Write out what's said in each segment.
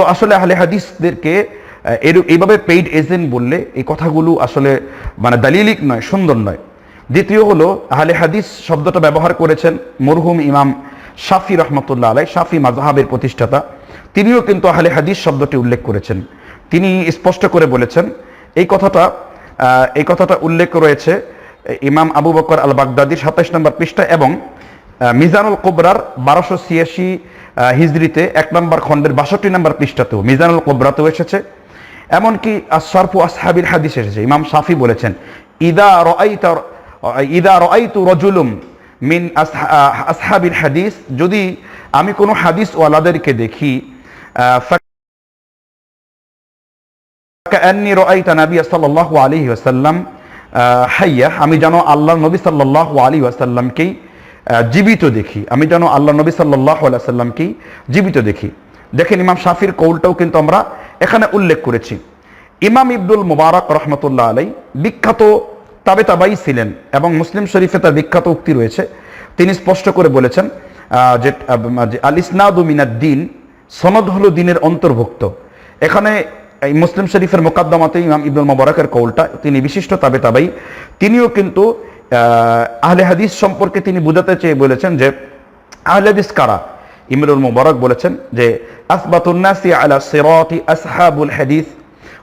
তো আসলে আহলে হাদিসদেরকে এর এইভাবে পেইড এজেন্ট বললে এই কথাগুলো আসলে মানে দালিলিক নয়, সুন্দর নয়। দ্বিতীয় হলো, আহলে হাদিস শব্দটা ব্যবহার করেছেন মরহুম ইমাম শাফি রহমতুল্লাহ আলাই, শাফি মাজহাবের প্রতিষ্ঠাতা। তিনিও কিন্তু আহলে হাদিস শব্দটি উল্লেখ করেছেন। তিনি স্পষ্ট করে বলেছেন, এই কথাটা এই কথাটা উল্লেখ রয়েছে ইমাম আবু বকর আল বাগদাদির সাতাইশ নম্বর পৃষ্ঠা এবং মিজানুল কোবরার বারোশো ছিয়াশি হিজড়িতে এক নম্বর খণ্ডের বাষট্টি নম্বর পৃষ্ঠাতেও মিজানুল কোবরাতেও এসেছে। এমনকি আশরাফু আসহাবির হাদিস এসেছে। ইমাম শাফি বলেছেন ইদা রাআইতা ইদা রাআইতু রাজুলুম মিন আসহা- আহ, আসহাবিল হাদিস। যদি আমি কোনো হাদিস ওয়ালাদেরকে দেখি আহ, কাআন্নি রাআইতা নবী সাল্লাল্লাহু আলাইহি ওয়াসাল্লাম হাইয়া আমি যেন আল্লাহ নবী সাল্লাল্লাহু আলাইহি ওয়াসাল্লামকেই জীবিত দেখি। আমি যেন আল্লাহ নবী সাল্লাল্লাহু আলাইহি ওয়াসাল্লামকেই জীবিত দেখি। দেখেন ইমাম শাফির কৌলটাও কিন্তু আমরা এখানে উল্লেখ করেছি। ইমাম ইবদুল মুবারক রহমতুল্লাহ আলাই বিখ্যাত তাবে তাবাই ছিলেন এবং মুসলিম শরীফে তার বিখ্যাত উক্তি রয়েছে। তিনি স্পষ্ট করে বলেছেন যে আল ইসনাদু মিনাদ্দিন সনদ হলো দিনের অন্তর্ভুক্ত। এখানে এই মুসলিম শরীফের মোকাদ্দমাতে ইমাম ইবনুল মোবারকের কৌলটা, তিনি বিশিষ্ট তাবে তাবাই তিনিও কিন্তু আহলে হাদিস সম্পর্কে তিনি বুঝাতে চেয়ে বলেছেন যে, আহলে হাদিস কারা? ইমরুল মোবারক বলেছেন যে আসবাতুন্নাসি আলা সিরাতি আসহাবুল হাদিস।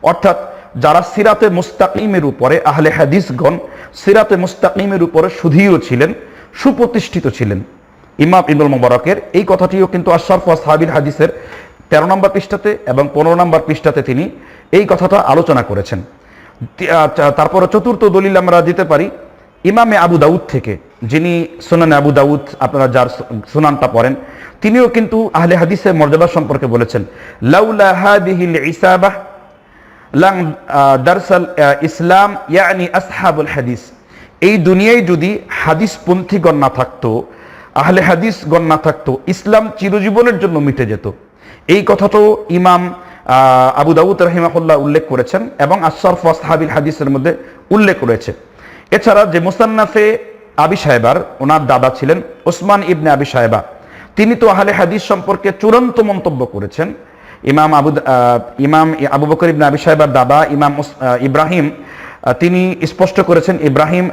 অর্থাৎ, যারা সিরাতে মুস্তাকিমের উপরে, আহলে হাদিসগণ সিরাতে মুস্তাকিমের উপরে সুধীও ছিলেন, সুপ্রতিষ্ঠিত ছিলেন। ইমাম ইবনুল মোবারকের এই কথাটিও কিন্তু আশরাফ সাহাবির হাদিসের তেরো নম্বর পৃষ্ঠাতে এবং পনেরো নম্বর পৃষ্ঠাতে তিনি এই কথাটা আলোচনা করেছেন। তারপরে চতুর্থ দলিল আমরা দিতে পারি। ইমামে আবু দাউদ থেকে, যিনি সুনানে আবু দাউদ, আপনারা যার সুনানটা পড়েন, তিনিও কিন্তু আহলে হাদিসের মর্যাদা সম্পর্কে বলেছেন, লাউলা হাদিহিল ইসাবাহ দারসাল ইসলাম ইয়ানি আসহাবুল হাদিস। এই দুনিয়ায় যদি হাদিসপন্থীগণ না থাকতো, আহলে হাদিসগণ না থাকতো, ইসলাম চিরজীবনের জন্য মিটে যেত। এই কথাটাও ইমাম আবু দাউদ রহিমাহুল্লাহ উল্লেখ করেছেন এবং আশরফ আসহাবিল হাদিসের মধ্যে উল্লেখ রয়েছে। এছাড়া যে মুসান্নাফে আবি সাহেবার ওনার দাদা ছিলেন ওসমান ইবনে আবি সাহেবা তিনি তো আহলে হাদিস সম্পর্কে চূড়ান্ত মন্তব্য করেছেন। ইমাম আবু ইমাম আবু বকর ইবনে আবি সাহেবার দাদা, ইমাম ইব্রাহিম তিনি স্পষ্ট করেছেন ইব্রাহিম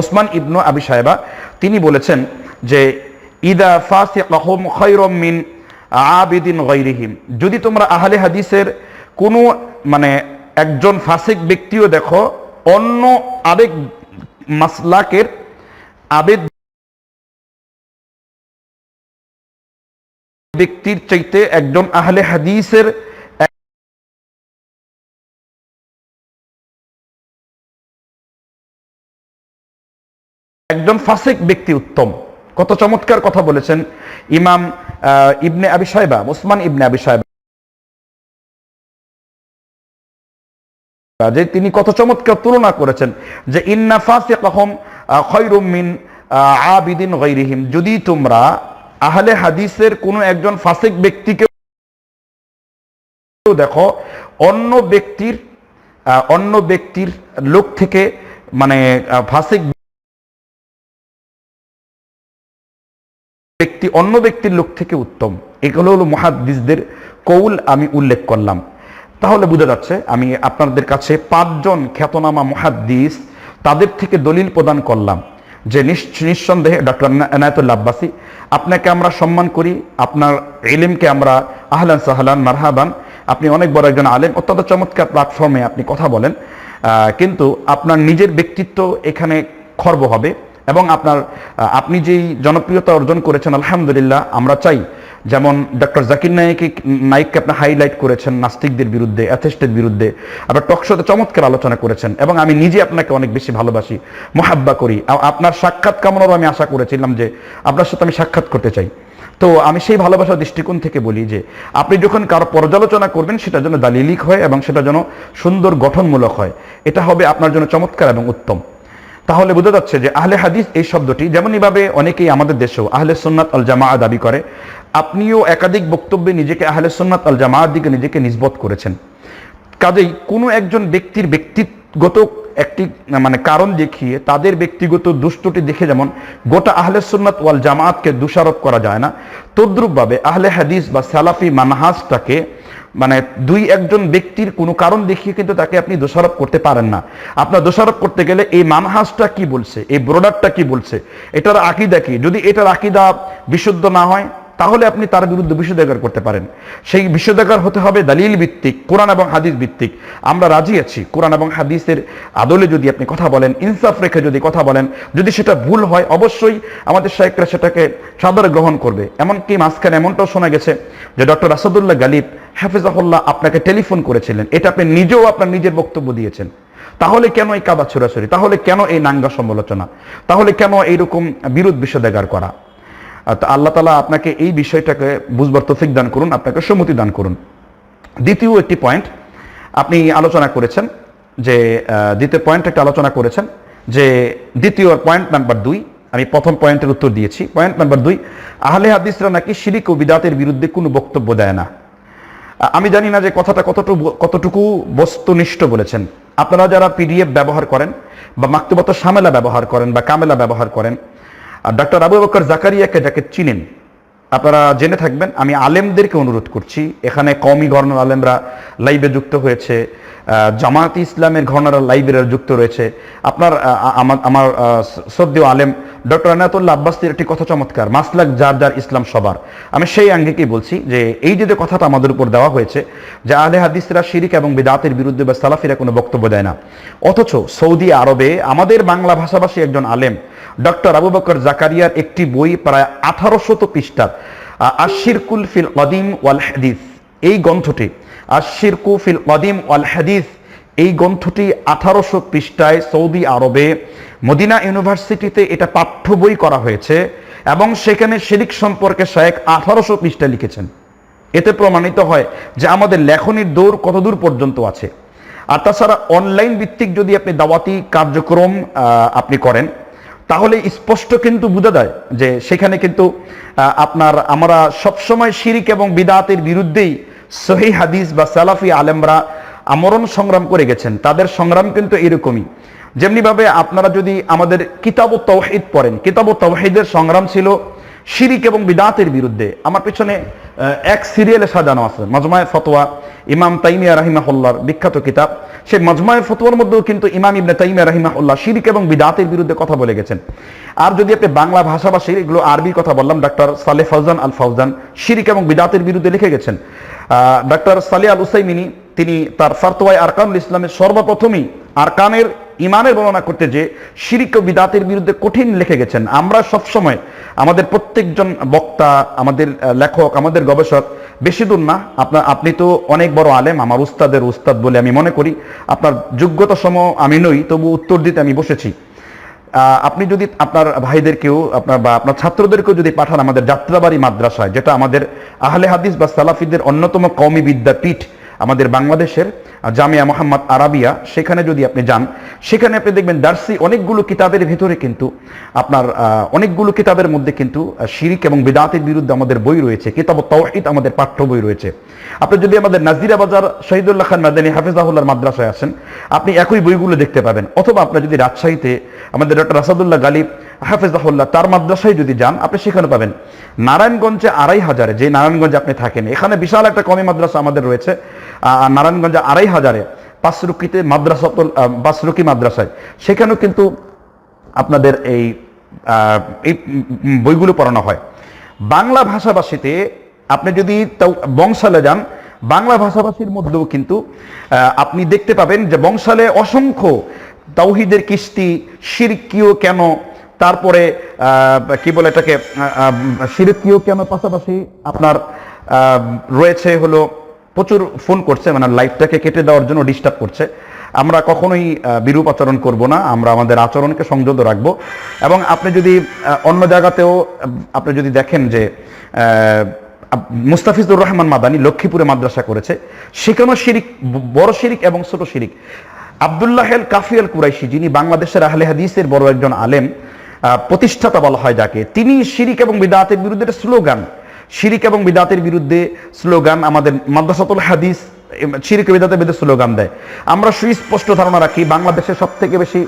ওসমান ইবনু আবি সাহেবা তিনি বলেছেন যে, ইদা ফাসিকাহুম খায়রুম মিন আবিদিন গায়রিহিম। যদি তোমরা আহলে হাদিসের কোনো মানে একজন ফাসিক ব্যক্তিও দেখো অন্য আবেগ মাসলাকের আবেগ ব্যক্তির চাইতে একজন আহলে হাদিসের একজন ফাসিক ব্যক্তি উত্তম। কত চমৎকার কথা বলেছেন ইমাম ইবনে আবি সাহেবা ওসমান ইবনে আবি সাহেবা যে তিনি কত চমৎকার তুলনা করেছেন যে ইন্না ফাসিকাহুম মিন আহ, আবিদিন গায়রিহিম। যদি তোমরা আহলে হাদিসের কোনো একজন ফাসিক ব্যক্তিকে দেখো অন্য ব্যক্তির অন্য ব্যক্তির লোক থেকে মানে ফাসিক ব্যক্তি অন্য ব্যক্তির লোক থেকে উত্তম। এগুলো হলো মহাদিসদের কৌল আমি উল্লেখ করলাম। তাহলে বোঝা যাচ্ছে আমি আপনাদের কাছে পাঁচজন খ্যাতনামা মহাদ্দিস তাদের থেকে দলিল প্রদান করলাম যে নিঃস- নিঃসন্দেহে ডক্টর এনায়তুল্লা আব্বাসী, আপনাকে আমরা সম্মান করি, আপনার এলিমকে আমরা আহলান সাহলান, মারহাবান। আপনি অনেক বড় একজন আলেম, অত্যন্ত চমৎকার প্ল্যাটফর্মে আপনি কথা বলেন। কিন্তু আপনার নিজের ব্যক্তিত্ব এখানে খর্ব হবে এবং আপনার আপনি যেই জনপ্রিয়তা অর্জন করেছেন, আলহামদুলিল্লাহ, আমরা চাই যেমন ডক্টর জাকির নাইকে নাইককে আপনি হাইলাইট করেছেন নাস্তিকদের বিরুদ্ধে অ্যাথেস্টের বিরুদ্ধে আপনার টকশোতে চমৎকার আলোচনা করেছেন, এবং আমি নিজে আপনাকে অনেক বেশি ভালোবাসি, মোহাব্বা করি। আপনার সাক্ষাৎ কামনারও আমি আশা করেছিলাম যে আপনার সাথে আমি সাক্ষাৎ করতে চাই। তো আমি সেই ভালোবাসার দৃষ্টিকোণ থেকে বলি যে, আপনি যখন কারও পর্যালোচনা করবেন, সেটা যেন দালিলিক হয় এবং সেটা যেন সুন্দর গঠনমূলক হয়, এটা হবে আপনার জন্য চমৎকার এবং উত্তম। তাহলে বোঝা যাচ্ছে যে আহলে হাদিস এই শব্দটি যেমনইভাবে অনেকেই আমাদের দেশেও আহলে সুন্নাত আল জামা দাবি করে, আপনিও একাধিক বক্তব্যে নিজেকে আহলে সুন্নাত আল জামাআত দিকে নিজেকে নিষ্বত করেছেন। কাজেই কোনো একজন ব্যক্তির ব্যক্তিগত একটি মানে কারণ দেখিয়ে তাদের ব্যক্তিগত দুষ্টটি দেখে যেমন গোটা আহলে সুন্নাত ওয়াল জামাতকে দোষারোপ করা যায় না, তদ্রুপভাবে আহলে হাদিস বা সালাফি মানহাজটাকে মানে দুই একজন ব্যক্তির কোনো কারণ দেখিয়ে কিন্তু তাকে আপনি দোষারোপ করতে পারেন না। আপনার দোষারোপ করতে গেলে এই মানহাজটা কি বলছে, এই ব্রোডারটা কি বলছে, এটার আকিদা কি? যদি এটার আকিদা বিশুদ্ধ না হয় তাহলে আপনি তার বিরুদ্ধে বিষোদ্গার করতে পারেন। সেই বিষোদ্গার হতে হবে দালিল ভিত্তিক, কোরআন এবং হাদিস ভিত্তিক। আমরা রাজি আছি, কোরআন এবং হাদিসের আদলে যদি আপনি কথা বলেন, ইনসাফ রেখে যদি কথা বলেন, যদি সেটা ভুল হয়, অবশ্যই আমাদের শাহেকরা সেটাকে সাদরে গ্রহণ করবে। এমনকি মাঝখানে এমনটাও শোনা গেছে যে ডক্টর আসাদুল্লাহ গালিব হাফিজাহুল্লাহ আপনাকে টেলিফোন করেছিলেন। এটা আপনি নিজেও আপনার নিজের বক্তব্য দিয়েছেন। তাহলে কেন এই কাদা ছোড়াছড়ি তাহলে কেন এই নাঙ্গা সমালোচনা? তাহলে কেন এইরকম বিরোধ বিষোদ্গার করা? আল্লাহ তালা আপনাকে এই বিষয়টাকে বুঝবার তফিক দান করুন, আপনাকে সম্মতি দান করুন। দ্বিতীয় একটি পয়েন্ট আপনি আলোচনা করেছেন যে দ্বিতীয় পয়েন্ট একটা আলোচনা করেছেন যে, দ্বিতীয় পয়েন্ট নাম্বার দুই, আমি প্রথম পয়েন্টের উত্তর দিয়েছি। পয়েন্ট নাম্বার দুই, আহলে হাদিসরা নাকি শিরিক ও বিদাতের বিরুদ্ধে কোনো বক্তব্য দেয় না। আমি জানি না যে কথাটা কতটুকু কতটুকু বস্তুনিষ্ঠ বলেছেন। আপনারা যারা পিডিএফ ব্যবহার করেন বা মাক্তবত সামেলা ব্যবহার করেন বা কামেলা ব্যবহার করেন আর ডক্টর আবু বকর জাকারিয়াকে যাকে চিনেন আপনারা জেনে থাকবেন আমি আলেমদেরকে অনুরোধ করছি এখানে কওমি গর্ণর আলেমরা লাইভে যুক্ত হয়েছে আহ, জামায়াত ইসলামের ঘরনারা লাইভে যুক্ত রয়েছে। আপনার আমার আমার আলেম ডক্টর আনাতুল্লাহ আব্বাসির একটি কথা চমৎকার মাসলাক যার যার ইসলাম সবার। আমি সেই আঙ্গিকেই বলছি যে এই যে কথাটা আমাদের উপর দেওয়া হয়েছে যে আলে হাদিসরা শিরিক এবং বিদাতের বিরুদ্ধে বা সালাফিরা কোনো বক্তব্য দেয় না। অথচ সৌদি আরবে আমাদের বাংলা ভাষাভাষী একজন আলেম ডক্টর আবু বকর জাকারিয়ার একটি বই প্রায় আঠারোশত পৃষ্ঠার আশিরকুল ফিল কদিম ওয়াল হাদিস। এই গ্রন্থটি, আশিরকু ফিল কদিম ওয়াল হাদিস, এই গ্রন্থটি আঠারোশো পৃষ্ঠায় সৌদি আরবে মদিনা ইউনিভার্সিটিতে এটা পাঠ্য বই করা হয়েছে এবং সেখানে শিরিক সম্পর্কে শায়েক আঠারোশো পৃষ্ঠা লিখেছেন। এতে প্রমাণিত হয় যে আমাদের লেখনির দৌড় কতদূর পর্যন্ত আছে। আর তাছাড়া অনলাইন ভিত্তিক যদি আপনি দাওয়াতি কার্যক্রম আপনি করেন তাহলে স্পষ্ট কিন্তু বোঝা যায় যে সেখানে কিন্তু আপনার আমরা সবসময় শিরিক এবং বিদাতের বিরুদ্ধেই সহি হাদিস বা সালাফি আলেমরা আমরণ সংগ্রাম করে গেছেন। তাদের সংগ্রাম কিন্তু এরকমই। যেমনিভাবে আপনারা যদি আমাদের কিতাব ও তৌহিদ পড়েন, কিতাব ও তৌহিদের সংগ্রাম ছিল শিরিক এবং বিদাতের বিরুদ্ধে। আমার পেছনে এক সিরিয়ালে সাজানো আছে। মজমায় ফতোয়া, ইমাম তাইমিয়া রাহিমাহুল্লার বিখ্যাত কিতাব। সেই মজমায় ফতোয়ার মধ্যেও কিন্তু ইমাম ইবনে তাইমিয়া রাহিমাহুল্লাহ শিরিক এবং বিদাতের বিরুদ্ধে কথা বলে গেছেন। আর যদি আপনি বাংলা ভাষাভাষীর, এগুলো আরবি কথা বললাম ডক্টর সালে ফৌজান আল ফৌজান শিরিক এবং বিদাতের বিরুদ্ধে লিখে গেছেন। ডক্টর সালে আল উসাইমিনী তিনি তার ফারতোয়াই আরকানুল ইসলামের সর্বপ্রথমই আরকানের ইমানের বর্ণনা করতে যে শিরিক বিদাতের বিরুদ্ধে কঠিন লিখে গেছেন। আমরা সবসময় আমাদের প্রত্যেকজন বক্তা, আমাদের লেখক, আমাদের গবেষক, বেশি দূর না আপনার আপনি তো অনেক বড় আলেম, আমার উস্তাদের উস্তাদ বলে আমি মনে করি, আপনার যোগ্যতা সম আমি নই, তবু উত্তর দিতে আমি বসেছি। আপনি যদি আপনার ভাইদেরকেও, আপনার বা আপনার ছাত্রদেরকেও যদি পাঠান আমাদের যাত্রাবাড়ি মাদ্রাসায়, যেটা আমাদের আহলে হাদিস বা সালাফিদের অন্যতম কওমি বিদ্যাপীঠ আমাদের বাংলাদেশের জামিয়া মোহাম্মদ আরাবিয়া, সেখানে যদি আপনি যান, সেখানে আপনি দেখবেন দার্সি অনেকগুলো কিতাবের ভিতরে কিন্তু আপনার অনেকগুলো কিতাবের মধ্যে কিন্তু শিরিক এবং বিদাতের বিরুদ্ধে আমাদের বই রয়েছে, কিতাব তাওহিদ আমাদের পাঠ্য বই রয়েছে। আপনি যদি আমাদের নাজিরা বাজার শহীদুল্লাহ খান মাদানী হাফিজাহুল্লার মাদ্রাসায় আসেন, আপনি একই বইগুলো দেখতে পাবেন। অথবা আপনার যদি রাজশাহীতে আমাদের ডক্টর আসাদুল্লাহ গালিব হাফিজাহুল্লাহ তার মাদ্রাসায় যদি যান, আপনি সেখানে পাবেন। নারায়ণগঞ্জে আড়াই হাজারে, যে নারায়ণগঞ্জে আপনি থাকেন, এখানে বিশাল একটা কমি মাদ্রাসা আমাদের রয়েছে। নারায়ণগঞ্জে আড়াই হাজারে পাঁচরুকিতে মাদ্রাসাতুল আহ, পাঁচরুকি মাদ্রাসায়। সেখানেও কিন্তু আপনাদের এই এই বইগুলো পড়ানো হয়। বাংলা ভাষাভাষীতে আপনি যদি বংশালে যান বাংলা ভাষাভাষীর মধ্যেও কিন্তু আপনি দেখতে পাবেন যে বংশালে অসংখ্য তাওহিদের কিস্তি শিরকিও কেন তারপরে কি বলে এটাকে শিরকিও কেন পাশাপাশি আপনার রয়েছে হলো প্রচুর ফোন করছে মানে লাইফটাকে কেটে দেওয়ার জন্য ডিস্টার্ব করছে। আমরা কখনোই বিরূপ আচরণ করব না, আমরা আমাদের আচরণকে সংযত রাখব। এবং আপনি যদি অন্য জায়গাতেও আপনি যদি দেখেন যে মুস্তাফিজুর রহমান মাদানি লক্ষ্মীপুরে মাদ্রাসা করেছে, সেখানেও শিরিক বড় শিরিক এবং ছোট শিরিক। আবদুল্লাহ এল কাফি আল কুরাইশি, যিনি বাংলাদেশের আহলে হাদিসের বড় একজন আলেম প্রতিষ্ঠাতা বলা হয় যাকে, তিনি শিরিক এবং বিদাতের বিরুদ্ধে স্লোগান শিরিক এবং বিদাতের বিরুদ্ধে স্লোগান আমাদের মাদ্রাসাতুল হাদিস শিরিক বিদাতে বিরুদ্ধে স্লোগান দেয়। আমরা সুস্পষ্ট ধারণা রাখি বাংলাদেশে সব থেকে বেশি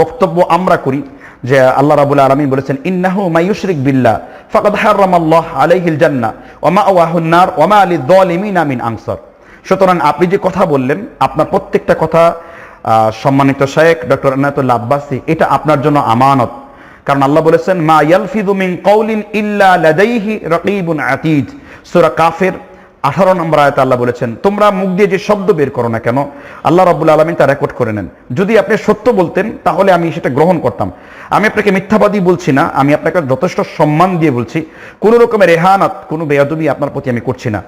বক্তব্য আমরা করি যে আল্লাহ রাবুল আলমিন বলেছেন, ইন্নাহু মায়ুশরিক বিল্লাহ ফাকাদ হারামাল্লাহ আলাইহিল জান্নাহ ওয়া মাওয়াহুন নার ওয়া মা লিয-যালিমিনা মিন আনসার। সুতরাং আপনি যে কথা বললেন, আপনার প্রত্যেকটা কথা সম্মানিত শেখ ডক্টর আব্বাসি, এটা আপনার জন্য আমানত। কারণ আল্লাহ বলেছেন মা ইয়ালফিদু মিন কওলিন ইল্লা লাদাইহি রাকিবুন আতীদ সূরা কাফের আঠারো নম্বর আয়াতে আল্লাহ বলেছেন, তোমরা মুখ দিয়ে যে শব্দ বের করো না কেন, আল্লাহ রাব্বুল আলামিন তা রেকর্ড করে নেন। যদি আপনি সত্য বলতেন, তাহলে আমি সেটা গ্রহণ করতাম। আমি আপনাকে মিথ্যাবাদী বলছি না, আমি আপনাকে যথেষ্ট সম্মান দিয়ে বলছি। কোনো রকমের রেহানাত কোনো বেয়াদবি আপনার প্রতি আমি করছি না।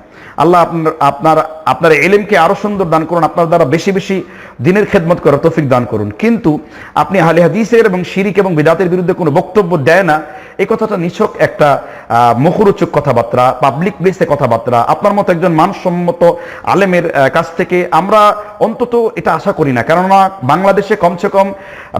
আল্লাহ আপনার আপনার আপনার এলিমকে আরও সুন্দর দান করুন, আপনার দ্বারা বেশি বেশি দিনের খেদমত করার তৌফিক দান করুন। কিন্তু আপনি আহলে হাদিসের এবং শিরিক এবং বিদাতের বিরুদ্ধে কোনো বক্তব্য দেয় না এই কথাটা নিছক একটা মুখরোচক কথাবার্তা পাবলিক প্লেসে কথাবার্তা। আপনার মতো একজন মানসম্মত আলেমের কাছ থেকে আমরা অন্তত এটা আশা করি না। কেননা বাংলাদেশে কমসে কম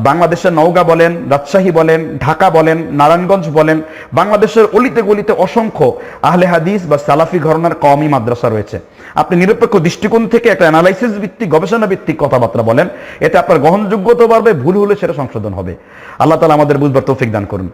বাংলাদেশের নওগাঁ বলেন, রাজশাহী বলেন, ঢাকা বলেন, নারায়ণগঞ্জ বলেন, বাংলাদেশের অলিতে গলিতে অসংখ্য আহলে হাদিস বা সালাফি ঘরনার কমই মাদ্রাসা রয়েছে। আপনি নিরপেক্ষ দৃষ্টিকোণ থেকে একটা অ্যানালাইসিস ভিত্তিক, গবেষণা ভিত্তিক কথাবার্তা বলেন, এতে আপনার গ্রহণযোগ্যতা বাড়বে, ভুল হলে সেটা সংশোধন হবে। আল্লাহ তালা আমাদের বুঝবার তৌফিক দান করুন।